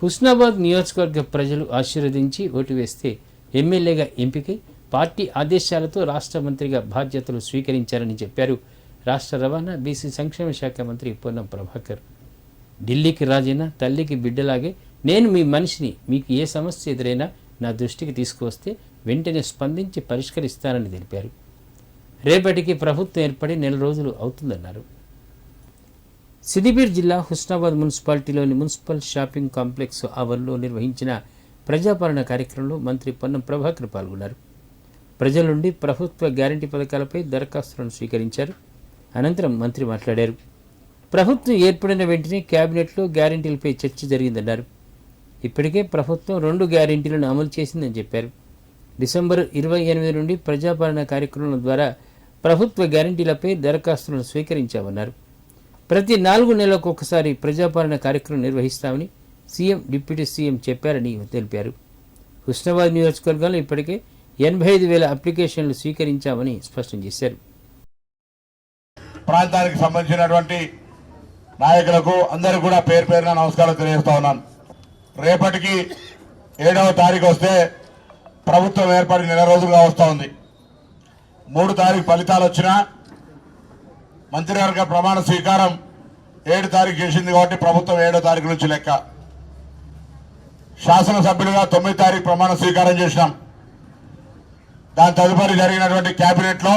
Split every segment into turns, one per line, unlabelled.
హుస్నాబాద్ నియోజకవర్గ ప్రజలు ఆశీర్వదించి ఓటు వేస్తే ఎమ్మెల్యేగా ఎంపికై పార్టీ ఆదేశాలతో రాష్ట్ర మంత్రిగా బాధ్యతలు స్వీకరించారని చెప్పారు. రాష్ట్ర రవాణా బీసీ సంక్షేమ శాఖ మంత్రి పొన్నం ప్రభాకర్. ఢిల్లీకి రాజైనా తల్లికి బిడ్డలాగే నేను మీ మనిషిని మీకు ఏ సమస్య ఎదురైనా నా దృష్టికి తీసుకువస్తే వెంటనే స్పందించి పరిష్కరిస్తానని తెలిపారు. రేపటికి ప్రభుత్వం ఏర్పడి నెల రోజులు అవుతుందన్నారు. సిద్దిపేట జిల్లా హుస్నాబాద్ మున్సిపాలిటీలోని మున్సిపల్ షాపింగ్ కాంప్లెక్స్ ఆవరణలో నిర్వహించిన ప్రజాపాలన కార్యక్రమంలో మంత్రి పొన్నం ప్రభాకర్ పాల్గొన్నారు. ప్రజల నుండి ప్రభుత్వ గ్యారంటీ పథకాలపై దరఖాస్తులను స్వీకరించారు. అనంతరం మంత్రి మాట్లాడారు. ప్రభుత్వం ఏర్పడిన వెంటనే కేబినెట్లో గ్యారంటీలపై చర్చ జరిగిందన్నారు. ఇప్పటికే ప్రభుత్వం రెండు గ్యారంటీలను అమలు చేసిందని చెప్పారు. డిసెంబర్ ఇరవై ఎనిమిది నుండి ప్రజాపాలన కార్యక్రమం ద్వారా ప్రభుత్వ గ్యారంటీలపై దరఖాస్తులను స్వీకరించామన్నారు. ప్రతి నాలుగు నెలలకు ఒకసారి ప్రజాపాలన కార్యక్రమం నిర్వహిస్తామని సీఎం డిప్యూటీ సీఎం చెప్పారని తెలిపారు. హుస్నాబాద్ నియోజకవర్గంలో ఇప్పటికే ఎనభై ఐదు వేల అప్లికేషన్లు స్వీకరించామని స్పష్టం చేశారు.
ప్రాంతానికి సంబంధించినటువంటి నాయకులకు అందరూ కూడా పేరు పేరున నమస్కారం తెలియజేస్తా ఉన్నాను. రేపటికి ఏడవ తారీఖు వస్తే ప్రభుత్వం ఏర్పడి నెల రోజులుగా వస్తూ ఉంది. మూడు తారీఖు ఫలితాలు వచ్చినా మంత్రివర్గ ప్రమాణ స్వీకారం ఏడు తారీఖు చేసింది కాబట్టి ప్రభుత్వం ఏడో తారీఖు నుంచి లెక్క. శాసనసభ్యులుగా తొమ్మిది తారీఖు ప్రమాణ స్వీకారం చేసినాం. దాని తదుపరి జరిగినటువంటి క్యాబినెట్లో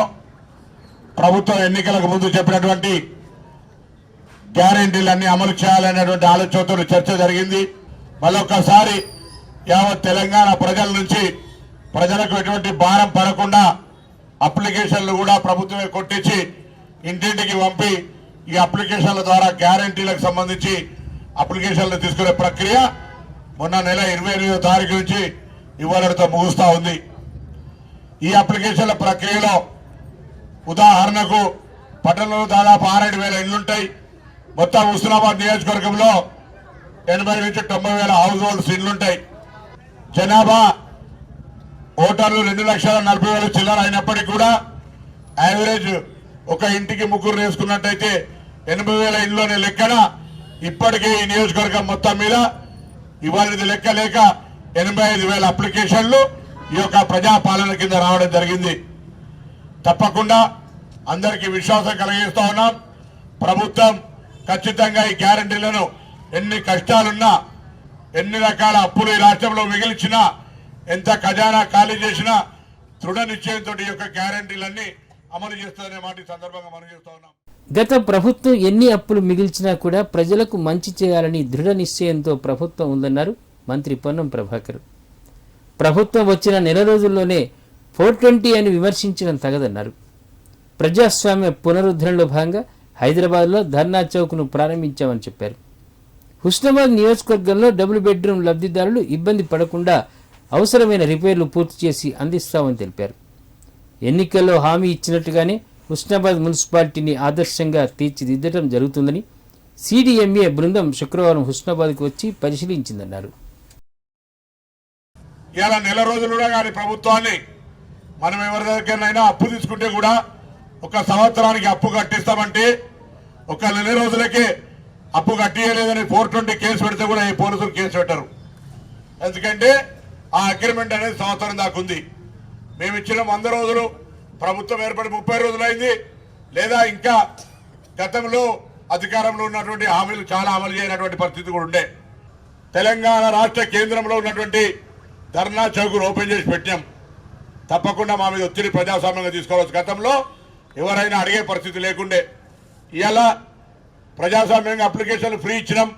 ప్రభుత్వం ఎన్నికలకు ముందు చెప్పినటువంటి గ్యారంటీలన్నీ అమలు చేయాలనేటువంటి ఆలోచనతో చర్చ జరిగింది. మళ్ళొక్కసారి యావత్ తెలంగాణ ప్రజల నుంచి ప్రజలకు ఎటువంటి భారం పడకుండా అప్లికేషన్లు కూడా ప్రభుత్వమే కొట్టించి ఇంటింటికి పంపి ఈ అప్లికేషన్ల ద్వారా గ్యారంటీలకు సంబంధించి అప్లికేషన్లు తీసుకునే ప్రక్రియ మొన్న నెల ఇరవై ఎనిమిదో తారీఖు నుంచి ఇవాళతో ముగుస్తూ ఉంది. ఈ అప్లికేషన్ల ప్రక్రియలో ఉదాహరణకు పట్టణంలో దాదాపు ఆరేడు వేల ఇళ్ళుంటాయి మొత్తం హుస్నాబాద్ నియోజకవర్గంలో ఎనభై నుంచి తొంభై వేల హౌస్ హోల్డ్స్ ఇళ్ళుంటాయి జనాభా ఓటర్లు రెండు లక్షల నలభై వేల చిల్లర అయినప్పటికీ కూడా యావరేజ్ ఒక ఇంటికి ముగ్గురు వేసుకున్నట్టయితే ఎనభై వేల ఇంట్లోనే లెక్కన ఇప్పటికే ఈ నియోజకవర్గం మొత్తం మీద ఇవాళది లెక్క లేక ఎనభై ఐదు వేల అప్లికేషన్లు ఈ యొక్క ప్రజాపాలన కింద రావడం జరిగింది. తప్పకుండా అందరికీ విశ్వాసం కలిగిస్తా ఉన్నాం. ప్రభుత్వం ఖచ్చితంగా ఈ గ్యారంటీలను ఎన్ని కష్టాలున్నా ఎన్ని రకాల అప్పులు ఈ రాష్ట్రంలో మిగిల్చినా ఎంత ఖజానా ఖాళీ చేసినా దృఢ నిశ్చయంతో ఈ యొక్క గ్యారంటీలన్నీ అమలు మాట సందర్భంగా మనం చేస్తా ఉన్నాం.
గత ప్రభుత్వం ఎన్ని అప్పులు మిగిల్చినా కూడా ప్రజలకు మంచి చేయాలని దృఢ నిశ్చయంతో ప్రభుత్వం ఉందన్నారు మంత్రి పొన్నం ప్రభాకర్. ప్రభుత్వం వచ్చిన నెల రోజుల్లోనే ఫోర్ ట్వంటీ అని విమర్శించడం తగదన్నారు. ప్రజాస్వామ్య పునరుద్ధరణలో భాగంగా హైదరాబాద్లో ధర్నా చౌక్ను ప్రారంభించామని చెప్పారు. హుస్నాబాద్ నియోజకవర్గంలో డబుల్ బెడ్రూమ్ లబ్ధిదారులు ఇబ్బంది పడకుండా అవసరమైన రిపేర్లు పూర్తి చేసి అందిస్తామని తెలిపారు. ఎన్నికల్లో హామీ ఇచ్చినట్టుగానే హుస్నాబాద్ మున్సిపాలిటీని ఆదర్శంగా తీర్చిదిద్దడం జరుగుతుందని సిడిఎంఏ బృందం శుక్రవారం హుస్నాబాద్కు వచ్చి పరిశీలించిందన్నారు.
ఇలా నెల రోజులు కూడా కానీ ప్రభుత్వాన్ని మనం ఎవరి దగ్గరనైనా అప్పు తీసుకుంటే కూడా ఒక సంవత్సరానికి అప్పు కట్టిస్తామంటే ఒక నెల రోజులకే అప్పు కట్టియలేదని ఫోర్ ట్వంటీ కేసు పెడితే కూడా ఈ పోలీసులు కేసు పెట్టరు. ఎందుకంటే ఆ అగ్రిమెంట్ అనేది సంవత్సరం దాకా ఉంది. మేము ఇచ్చిన వంద రోజులు ప్రభుత్వం ఏర్పడి ముప్పై రోజులైంది. లేదా ఇంకా గతంలో అధికారంలో ఉన్నటువంటి హామీలు చాలా అమలు చేయనటువంటి పరిస్థితి కూడా ఉండే. తెలంగాణ రాష్ట్ర కేంద్రంలో ఉన్నటువంటి ధర్నా చౌకును ఓపెన్ చేసి పెట్టాం తప్పకుండా మా మీద ఒత్తిడి ప్రజాస్వామ్యంగా తీసుకోవచ్చు గతంలో ఎవరైనా అడిగే పరిస్థితి లేకుండే. ఇలా ప్రజాస్వామ్యంగా అప్లికేషన్లు ఫ్రీ ఇచ్చినాం.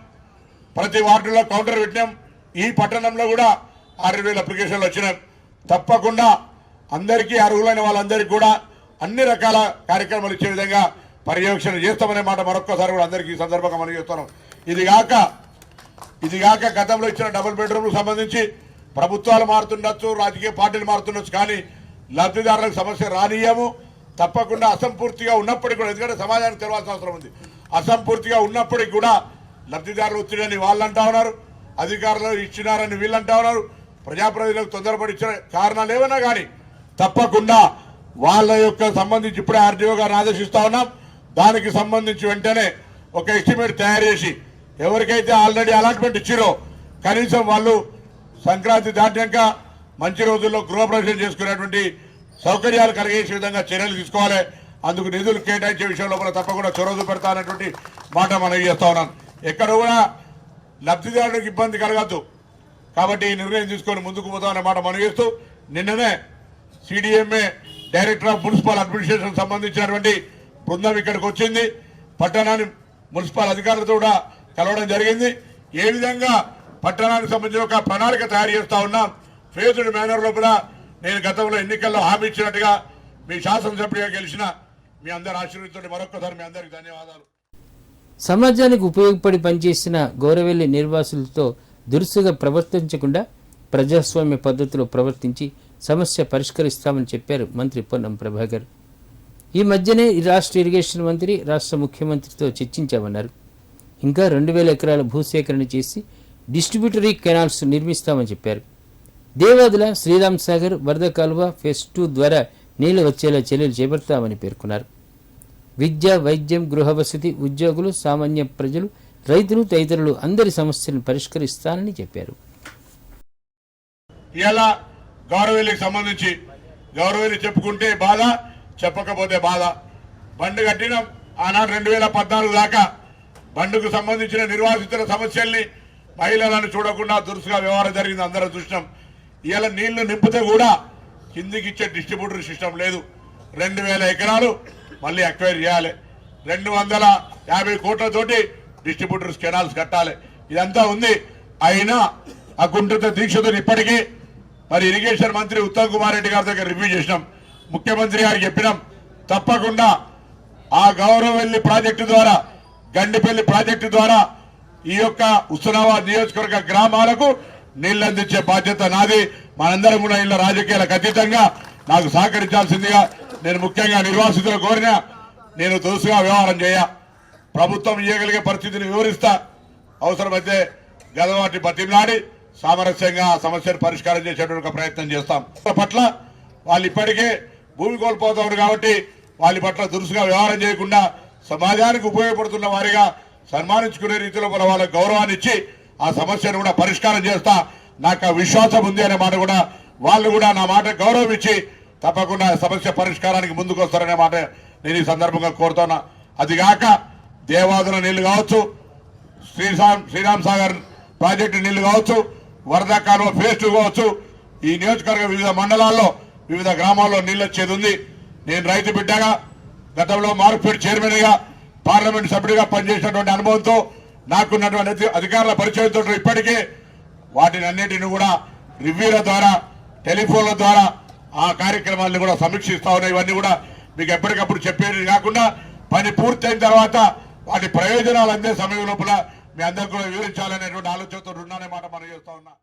ప్రతి వార్డులో కౌంటర్ పెట్టినాం. ఈ పట్టణంలో కూడా ఆరు వేల అప్లికేషన్లు వచ్చినాం తప్పకుండా అందరికీ అర్హులైన వాళ్ళందరికీ కూడా అన్ని రకాల కార్యక్రమాలు ఇచ్చే విధంగా పర్యవేక్షణ చేస్తామనే మాట మరొక్కసారి కూడా అందరికీ ఈ సందర్భంగా మనం చేస్తున్నాం. ఇది కాక ఇది కాక గతంలో ఇచ్చిన డబుల్ బెడ్రూమ్ సంబంధించి ప్రభుత్వాలు మారుతుండొచ్చు రాజకీయ పార్టీలు మారుతుండొచ్చు కానీ లబ్ధిదారులకు సమస్య రానియము తప్పకుండా అసంపూర్తిగా ఉన్నప్పటికీ కూడా ఎందుకంటే సమాజానికి తెలవాల్సిన అవసరం ఉంది. అసంపూర్తిగా ఉన్నప్పటికీ కూడా లబ్ధిదారులు ఒత్తిడని వాళ్ళు అంటా ఉన్నారు అధికారులు ఇచ్చినారని వీళ్ళు అంటా ఉన్నారు. ప్రజాప్రతినిధులకు తొందరపడి ఇచ్చిన కారణాలు ఏమైనా కానీ తప్పకుండా వాళ్ళ యొక్క సంబంధించి ఇప్పుడే ఆర్డీఓ గారిని ఆదేశిస్తా ఉన్నాం. దానికి సంబంధించి వెంటనే ఒక ఎస్టిమేట్ తయారు చేసి ఎవరికైతే ఆల్రెడీ అలాట్మెంట్ ఇచ్చిరో కనీసం వాళ్ళు సంక్రాంతి దాటాక మంచి రోజుల్లో గృహప్రవేశం చేసుకునేటువంటి సౌకర్యాలు కలిగేసే విధంగా చర్యలు తీసుకోవాలి. అందుకు నిధులు కేటాయించే విషయంలో కూడా తప్పకుండా చొరవ చూపెడతానటువంటి మాట మనం చేస్తా ఉన్నాం. ఎక్కడ కూడా లబ్ధిదారులకు ఇబ్బంది కలగద్దు. కాబట్టి ఈ నిర్ణయం తీసుకొని ముందుకు పోతామనే మాట మనం చేస్తూ నిన్ననే CDMA director of municipal administration సంబంధించినటువంటి బృందం ఇక్కడికి వచ్చింది. పట్టణాన్ని మున్సిపల్ అధికారులతో కూడా కలవడం జరిగింది. ఏ విధంగా పట్టణానికి సంబంధించిన ఒక ప్రణాళిక తయారు చేస్తా ఉన్నాం ఫేజ్డ్ మేనర్ లోపల నేను గతంలో ఎన్నికల్లో హామీ ఇచ్చినట్టుగా మీ శాసనసభ్యుడిగా గెలిచిన మీ అందరి ఆశీర్వదించండి మరొకసారి మీ అందరికి ధన్యవాదాలు.
సమాజానికి ఉపయోగపడి పనిచేసిన గౌరవెల్లి నిర్వాసులతో దురుసుగా ప్రవర్తించకుండా ప్రజాస్వామ్య పద్ధతిలో ప్రవర్తించి సమస్య పరిష్కరిస్తామని చెప్పారు మంత్రి పొన్నం ప్రభాకర్. ఈ మధ్యనే రాష్ట్ర ఇరిగేషన్ మంత్రి రాష్ట్ర ముఖ్యమంత్రితో చర్చించామన్నారు. ఇంకా రెండు వేల ఎకరాల భూసేకరణ చేసి డిస్ట్రిబ్యూటరీ కెనాల్స్ నిర్మిస్తామని చెప్పారు. దేవాదుల శ్రీరామ్ సాగర్ వరద కాలువ ఫేస్ టూ ద్వారా నీళ్ళు వచ్చేలా చర్యలు చేపడతామని పేర్కొన్నారు. విద్య వైద్యం గృహ వసతి ఉద్యోగులు సామాన్య ప్రజలు రైతులు తదితరులు అందరి సమస్యలను పరిష్కరిస్తానని చెప్పారు.
ఇలా గౌరవేలికి సంబంధించి గౌరవేలి చెప్పుకుంటే బాధ చెప్పకపోతే బాధ. బండి కట్టినాం. ఆనాడు రెండు వేల పద్నాలుగు దాకా బండుకు సంబంధించిన నిర్వాసితుల సమస్యల్ని మహిళలను చూడకుండా దురుసుగా వ్యవహారం జరిగింది అందరం చూసినాం. ఇలా నీళ్ళు నింపితే కూడా కిందికి ఇచ్చే డిస్ట్రిబ్యూటర్ సిస్టమ్ లేదు. రెండు వేల ఎకరాలు మళ్ళీ అక్వైర్ చేయాలి. రెండు వందల యాభై కోట్లతోటి డిస్ట్రిబ్యూటర్స్ కెనాల్స్ కట్టాలి. ఇదంతా ఉంది. అయినా ఆ గుంటత దీక్షతో ఇప్పటికీ మరి ఇరిగేషన్ మంత్రి ఉత్తమ్ కుమార్ రెడ్డి గారి దగ్గర రివ్యూ చేసినాం. ముఖ్యమంత్రి గారికి చెప్పినాం తప్పకుండా ఆ గౌరవెల్లి ప్రాజెక్టు ద్వారా గండిపల్లి ప్రాజెక్టు ద్వారా ఈ యొక్క హుస్నాబాద్ నియోజకవర్గ గ్రామాలకు నీళ్ళు అందించే బాధ్యత నాది. మనందరం కూడా ఇళ్ళ రాజకీయాలకు అతీతంగా నాకు సహకరించాల్సిందిగా నేను ముఖ్యంగా నిర్వాసితులు కోరిన నేను దోసుగా వ్యవహారం చేయ. ప్రభుత్వం ఇవ్వగలిగే పరిస్థితిని వివరిస్తా. అవసరమైతే గదవాటి బతిమలాడి సామరస్యంగా ఆ సమస్యను పరిష్కారం చేసేటువంటి ప్రయత్నం చేస్తాం. పట్ల వాళ్ళు ఇప్పటికే భూమి కోల్పోతున్నారు కాబట్టి వాళ్ళ పట్ల దురుసుగా వ్యవహారం చేయకుండా సమాజానికి ఉపయోగపడుతున్న వారిగా సన్మానించుకునే రీతిలో మన వాళ్ళకి గౌరవాన్ని ఇచ్చి ఆ సమస్యను కూడా పరిష్కారం చేస్తా నాకు ఆ విశ్వాసం ఉంది అనే మాట కూడా వాళ్ళు కూడా నా మాట గౌరవం ఇచ్చి తప్పకుండా సమస్య పరిష్కారానికి ముందుకు వస్తారనే మాట నేను ఈ సందర్భంగా కోరుతున్నా. అదిగాక దేవాదన దేవాదుల నీళ్ళు కావచ్చు శ్రీరామ్ శ్రీరామ్ సాగర్ ప్రాజెక్టు నీళ్ళు కావచ్చు వరద కాలువ ఫేస్ టూ కావచ్చు. ఈ నియోజకవర్గ వివిధ మండలాల్లో వివిధ గ్రామాల్లో నీళ్ళు వచ్చేది ఉంది. నేను రైతు బిడ్డగా గతంలో మార్పుపేట చైర్మన్గా పార్లమెంట్ సభ్యుడిగా పనిచేసినటువంటి అనుభవంతో నాకున్నటువంటి అధికారుల పరిచయంతో ఇప్పటికే వాటిని అన్నిటిని కూడా రివ్యూల ద్వారా టెలిఫోన్ల ద్వారా ఆ కార్యక్రమాలను కూడా సమీక్షిస్తా ఉన్నాయి ఇవన్నీ కూడా మీకు ఎప్పటికప్పుడు చెప్పేది కాకుండా పని పూర్తయిన తర్వాత వాటి ప్రయోజనాలు అందే సమయం లోపల మీ అందరికీ కూడా వివరించాలనేటువంటి ఆలోచనతో ఉన్నానే మాట మనం చేస్తా ఉన్నా.